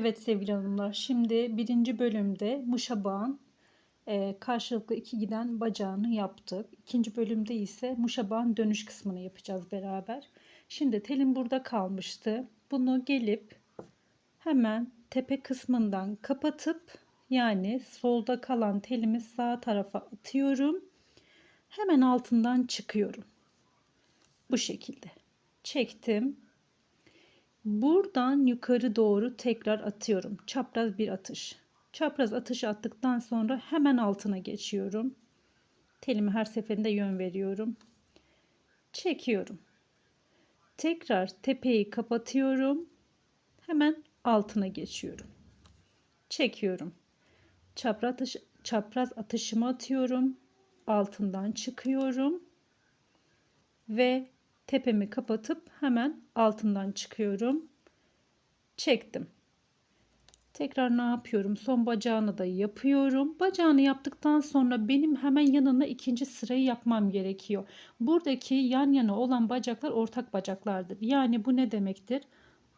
Evet sevgili hanımlar, şimdi birinci bölümde muşabağın e, karşılıklı iki giden bacağını yaptık. İkinci bölümde ise muşabağın dönüş kısmını yapacağız beraber. Şimdi telim burada kalmıştı. Bunu gelip hemen tepe kısmından kapatıp yani solda kalan telimi sağ tarafa atıyorum. Hemen altından çıkıyorum. Bu şekilde. Çektim. Buradan yukarı doğru tekrar atıyorum. Çapraz bir atış. Çapraz atışı attıktan sonra hemen altına geçiyorum. Telimi her seferinde yön veriyorum. Çekiyorum. Tekrar tepeyi kapatıyorum. Hemen altına geçiyorum. Çekiyorum. Çapraz, atış, çapraz atışımı atıyorum. Altından çıkıyorum. Ve tepemi kapatıp hemen altından çıkıyorum. Çektim. Tekrar ne yapıyorum? Son bacağını da yapıyorum. Bacağını yaptıktan sonra benim hemen yanına ikinci sırayı yapmam gerekiyor. Buradaki yan yana olan bacaklar ortak bacaklardır. Yani bu ne demektir?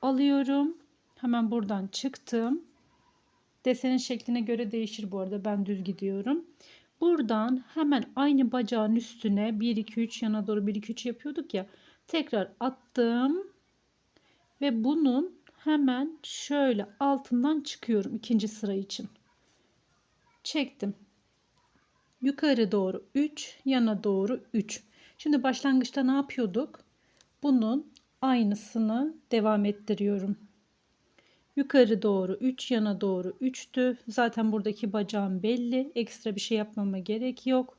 Alıyorum. Hemen buradan çıktım. Desenin şekline göre değişir bu arada. Ben düz gidiyorum. Buradan hemen aynı bacağın üstüne 1 2 3 yana doğru 1 2 3 yapıyorduk ya. Tekrar attım. Ve bunun hemen şöyle altından çıkıyorum ikinci sıra için. Çektim. Yukarı doğru 3, yana doğru 3. Şimdi başlangıçta ne yapıyorduk? Bunun aynısını devam ettiriyorum. Yukarı doğru 3, yana doğru 3'tü. Zaten buradaki bacağım belli. Ekstra bir şey yapmama gerek yok.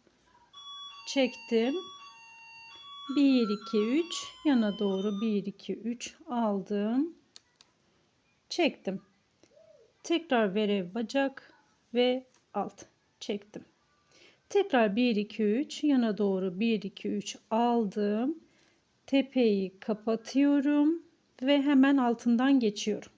Çektim. 1 2 3 yana doğru 1 2 3 aldım. Çektim. Tekrar verev bacak ve alt çektim. Tekrar 1 2 3 yana doğru 1 2 3 aldım. Tepeyi kapatıyorum ve hemen altından geçiyorum.